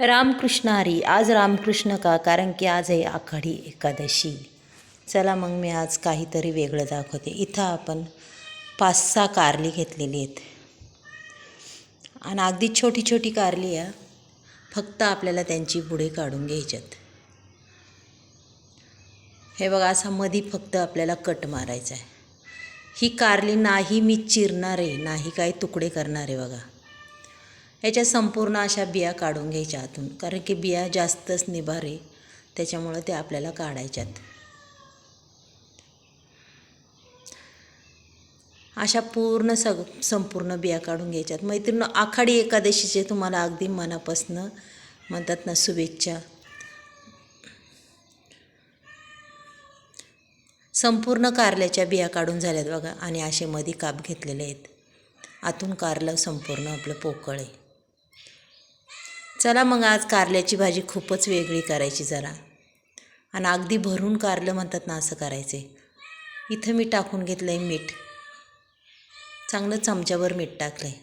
रामकृष्ण हरी आज रामकृष्ण का? कारण की आज आहे आखाडी एकादशी. चला मग मी आज काहीतरी वेगळं दाखवते. इथं आपण पाच सहा कारली घेतलेली आहेत. आणि अगदी छोटी छोटी कारली आहे. फक्त आपल्याला त्यांची बुडे काढून घ्यायच्यात. हे बघा असा मधी फक्त आपल्याला कट मारायचा आहे. ही कारली नाही मी चिरणार आहे. नाही काही तुकडे करणार आहे बघा. ह्याच्या संपूर्ण अशा बिया काढून घ्यायच्या आतून. कारण की बिया जास्तच निभारे त्याच्यामुळं ते आपल्याला काढायच्यात. अशा पूर्ण सग संपूर्ण बिया काढून घ्यायच्यात. मैत्रीण आखाडी एकादशीचे तुम्हाला अगदी मनापासनं म्हणतात ना शुभेच्छा. संपूर्ण कारल्याच्या बिया काढून झाल्यात बघा. आणि असे मध्ये काप घेतलेले आहेत. आतून कारलं संपूर्ण आपलं पोकळ आहे. चला मग आज कारल्याची भाजी खूपच वेगळी करायची जरा. आणि अगदी भरून कारलं म्हणतात ना असं करायचं. आहे इथं मी टाकून घेतलं आहे मीठ. चांगलं चमच्यावर मीठ टाकलं आहे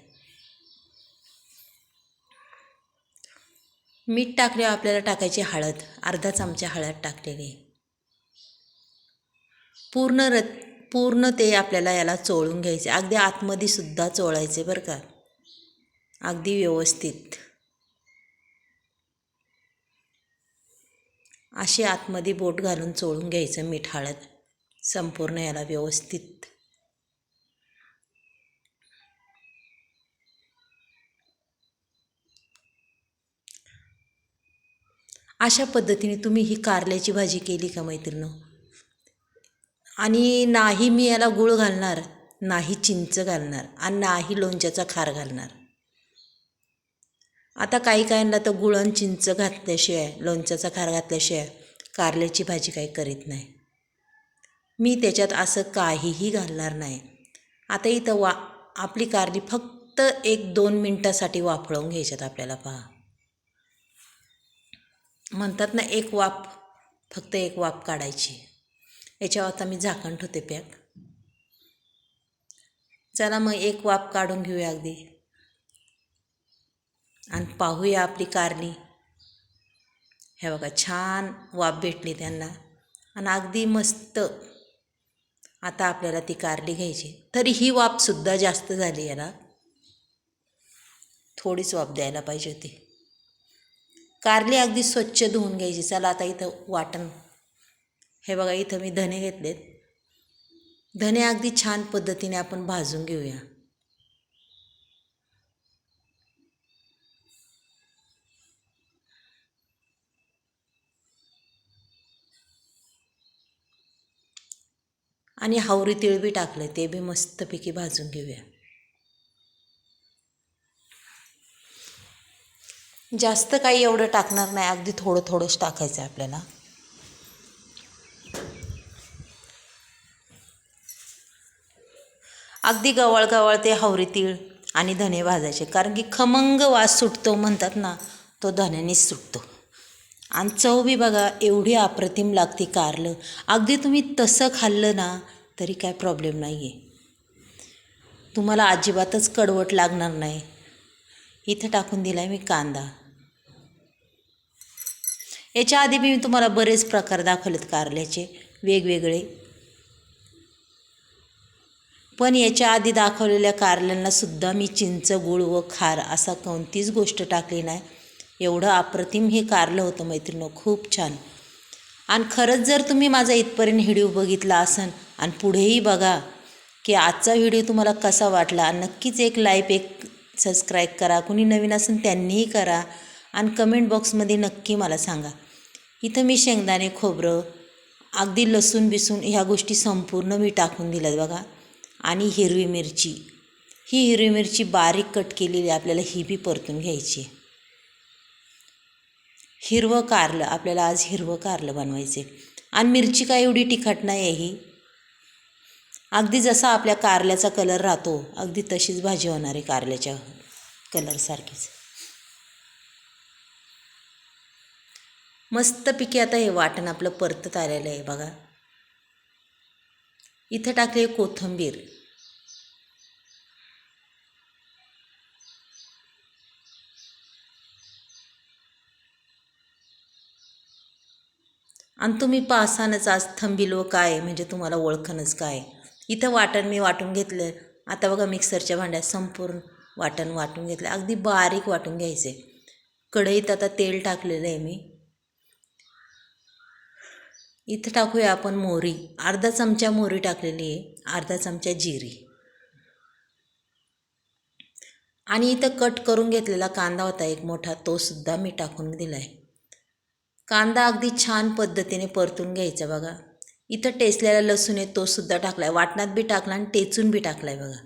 मीठ टाकल्यावर आपल्याला टाकायची हळद. अर्धा चमचा हळद टाकलेली. आहे पूर्ण र पूर्ण ते आपल्याला याला चोळून घ्यायचे. अगदी आतमध्ये सुद्धा चोळायचे बरं का. अगदी व्यवस्थित. असे आतमध्ये बोट घालून चोळून घ्यायचं मीठ हळद संपूर्ण याला व्यवस्थित. अशा पद्धतीने तुम्ही ही कारल्याची भाजी केली का मैत्रिणं? आणि नाही मी याला गूळ घालणार नाही चिंच घालणार आणि नाही लोणच्याचा खार घालणार. आता काही काहींना तर गुळण चिंच घातल्याशिवाय लोणच्याचा खार घातल्याशिवाय कारल्याची भाजी काही करीत नाही. मी त्याच्यात असं काहीही घालणार नाही. आता इथं वा आपली कारली फक्त एक दोन मिनटासाठी वाफळवून घ्यायच्यात आपल्याला पहा. म्हणतात ना एक वाफ फक्त एक वाफ काढायची. याच्यावर आता मी झाकण ठेवते पॅक. चला मग एक वाफ काढून घेऊया अगदी. आणि पाहूया आपली कारली हे बघा छान वाफ भेटली त्यांना. आणि अगदी मस्त. आता आपल्याला ती कारली घ्यायची. तरी ही वाफसुद्धा जास्त झाली याला. थोडीच वाफ द्यायला पाहिजे होती. कारली अगदी स्वच्छ धुवून घ्यायची. चला आता इथं वाटण. हे बघा इथं मी धने घेतलेत. धने अगदी छान पद्धतीने आपण भाजून घेऊया. आणि हावरी तिळ बी टाकलं ते बी मस्तपैकी भाजून घेऊया. जास्त काही एवढं टाकणार नाही अगदी थोडं थोडंच टाकायचं आहे आपल्याला. अगदी गवळ गवळ ते हावरी तीळ आणि धने भाजायचे कारण की खमंग वास सुटतो म्हणतात ना तो धन्यानेच सुटतो. आणि चव बी बघा एवढी अप्रतिम लागते कारलं. अगदी तुम्ही तसं खाल्लं ना तरी काय प्रॉब्लेम नाही आहे तुम्हाला अजिबातच कडवट लागणार नाही. इथं टाकून दिला आहे मी कांदा. याच्या आधी मी तुम्हाला बरेच प्रकार दाखवलेत कारल्याचे वेगवेगळे. पण याच्या आधी दाखवलेल्या कारल्यांना सुद्धा मी चिंच गुळ व खार असा कोणतीच गोष्ट टाकली नाही. एवढं अप्रतिम हे कारलं होतं मैत्रिणं खूप छान. आणि खरंच जर तुम्ही माझा इथपर्यंत व्हिडिओ बघितला असन आणि पुढेही बघा की आजचा व्हिडिओ तुम्हाला कसा वाटला नक्कीच एक लाईक एक सबस्क्राईब करा कुणी नवीन असेल त्यांनीही करा आणि कमेंट बॉक्समध्ये नक्की मला सांगा. इथं मी शेंगदाणे खोबरं अगदी लसूण बिसून ह्या गोष्टी संपूर्ण मी टाकून दिल्यात बघा. आणि हिरवी मिरची. ही हिरवी मिरची बारीक कट केलेली आपल्याला ही बी परतून घ्यायची हिरवं कारलं आपल्याला आज हिरवं कारलं बनवायचे आणि मिरची काय एवढी तिखट नाही आहे ही? अगदी जसा आपल्या कारल्याचा कलर राहतो अगदी तशीच भाजी होणार आहे कारल्याच्या कलरसारखीच मस्तपैकी आता हे वाटण आपलं परतत आलेलं आहे बघा. इथं टाकले कोथिंबीर. आणि तुम्ही पाहसानच आज थंबिलो काय? म्हणजे तुम्हाला ओळखणच काय? इथं वाटण मी वाटून घेतलं. आता बघा मिक्सरच्या भांड्यात संपूर्ण वाटण वाटून घेतलं. अगदी बारीक वाटून घ्यायचं. आहे कढईत आता तेल टाकलेलं आहे मी. इथं टाकूया आपण मोहरी. अर्धा चमचा मोहरी टाकलेली आहे. अर्धा चमचा जिरी. आणि इथं कट करून घेतलेला कांदा होता एक मोठा तो सुद्धा मी टाकून दिला आहे कांदा अगदी छान पद्धतीने परतून घ्यायचा बघा. इथं टेचलेला लसूण आहे तोसुद्धा टाकला आहे वाटणात बी टाकला आणि टेचून बी टाकला आहे बघा.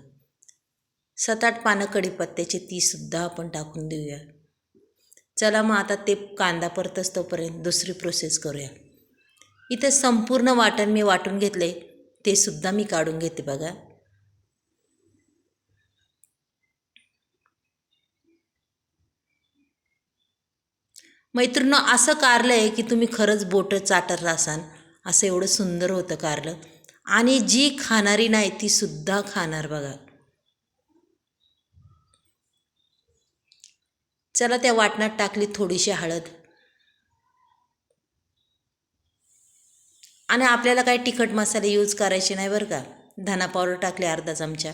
सात आठ पानं कढीपत्त्याची तीसुद्धा आपण टाकून देऊया. चला मग आता ते कांदा परतच तोपर्यंत दुसरी प्रोसेस करूया. इथं संपूर्ण वाटण मी वाटून घेतले ते सुद्धा मी काढून घेते बघा. मैत्रिणं असं कारलं आहे की तुम्ही खरंच बोटं चाटत असाल असं एवढं सुंदर होतं कारलं. आणि जी खाणारी नाही ती सुद्धा खाणार बघा. चला त्या वाटणात टाकली थोडीशी हळद. आणि आपल्याला काही तिखट मसाले यूज करायचे नाही बरं का. धना पावडर टाकले अर्धा चमचा.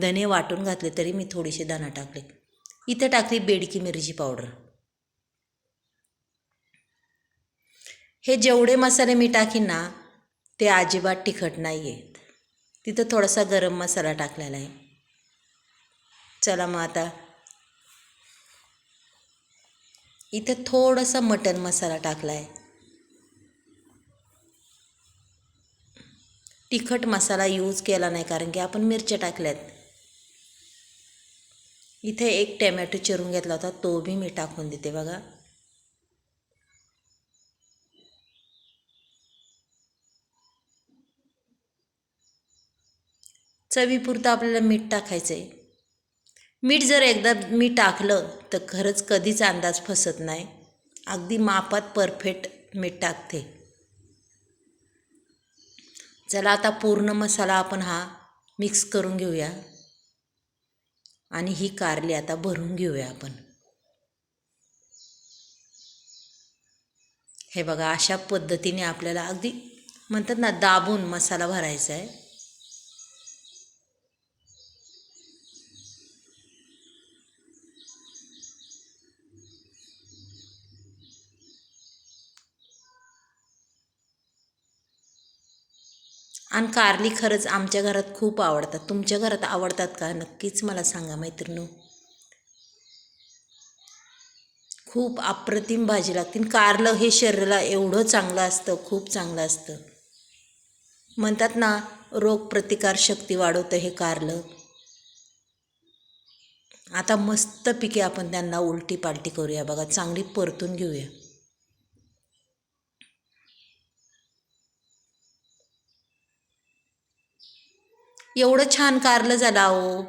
धने वाटून घातले तरी मी थोडीशी धना टाकले. इथं टाकली बेडकी मिरची पावडर. हे जेवढे मसाले मी टाकीन ना ते अजिबात तिखट नाही आहेत तिथं थोडासा गरम मसाला टाकलेला आहे. चला मग आता. इथं थोडासा मटन मसाला टाकला आहे तिखट मसाला यूज केला नाही कारण की आपण मिरच्या टाकल्यात. इथे एक टॅमॅटो चिरून घेतला होता तो बी मी टाकून देते बघा. चवीपुरतं आपल्याला मीठ टाकायचं आहे मीठ जर एकदा मी टाकलं तर खरंच कधीच अंदाज फसत नाही. अगदी मापात परफेक्ट मीठ टाकते. चला आता पूर्ण मसाला आपण हा मिक्स करून घेऊया. आणि ही कारली आता भरून घेऊया आपण. हे बघा अशा पद्धतीने आपल्याला अगदी म्हणतात ना दाबून मसाला भरायचा आहे आणि कारली खरंच आमच्या घरात खूप आवडतात. तुमच्या घरात आवडतात का? नक्कीच मला सांगा मैत्रिणी. खूप अप्रतिम भाजी लागते. कारलं हे शरीराला एवढं चांगलं असतं खूप चांगलं असतं. म्हणतात ना रोगप्रतिकारशक्ती वाढवतं हे कारलं. आता मस्तपैकी आपण त्यांना उलटी पालटी करूया बघा. चांगली परतून घेऊया. एवढं छान कारलं झालं अहो.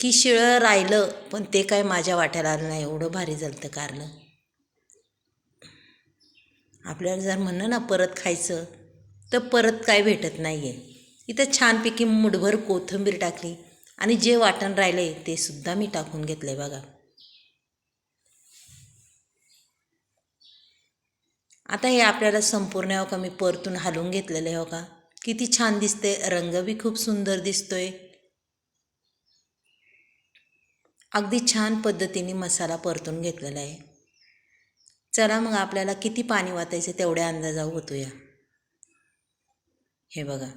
की शिळं राहिलं पण ते काय माझ्या वाट्याला आलं नाही. एवढं भारी झालं कारलं. आपल्याला जर म्हणणं ना परत खायचं तर परत काय भेटत नाही आहे इथं छानपैकी मुठभर कोथिंबीर टाकली आणि जे वाटण राहिलं आहे ते सुद्धा मी टाकून घेतलं आहे बघा. आता हे आपल्याला संपूर्ण हो का मी परतून हलवून घेतलेलं आहे हो का? किती छान दिसते. रंग बी खूप सुंदर दिसतोय. अगदी छान पद्धतीने मसाला परतून घेतलेला आहे. चला मग आपल्याला किती पाणी वाचायचं तेवढ्या अंदाजावर होतोया हे बघा.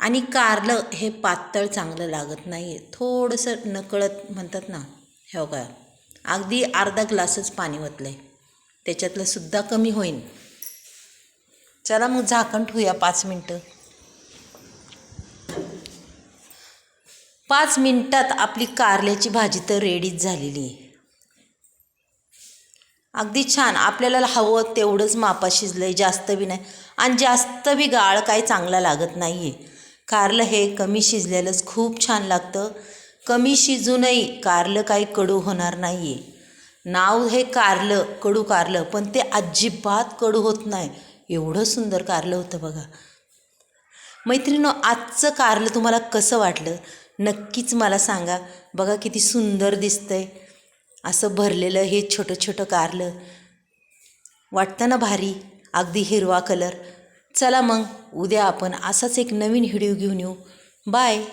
आणि कारलं हे पातळ चांगलं लागत नाही आहे थोडंसं नकळत म्हणतात ना. हे बघा. अगदी अर्धा ग्लासच पाणी ओतलं आहे त्याच्यातलं सुद्धा कमी होईन. चला मग झाकण ठेवूया पाच मिनटं. पाच मिनटात आपली कारल्याची भाजी तर रेडीच झालेली आहे. अगदी छान. आपल्याला हवं तेवढंच मापा शिजलं आहे जास्त बी नाही. आणि जास्त बी गाळ काय चांगला लागत नाही आहे कारलं हे कमी शिजलेलंच खूप छान लागतं. कमी शिजूनही कारलं काही कडू होणार नाही आहे नाव हे कारलं कडू कारलं पण ते अजिबात कडू होत नाही. एवढं सुंदर कारलं होतं बघा. मैत्रिणी आजचं कारलं तुम्हाला कसं वाटलं? नक्कीच मला सांगा. बघा किती सुंदर दिसतंय. असं भरलेलं हे छोटं छोटं कारलं. वाटतं ना भारी अगदी हिरवा कलर चला मग उद्या आपण असाच एक नवीन व्हिडिओ घेऊन येऊ. बाय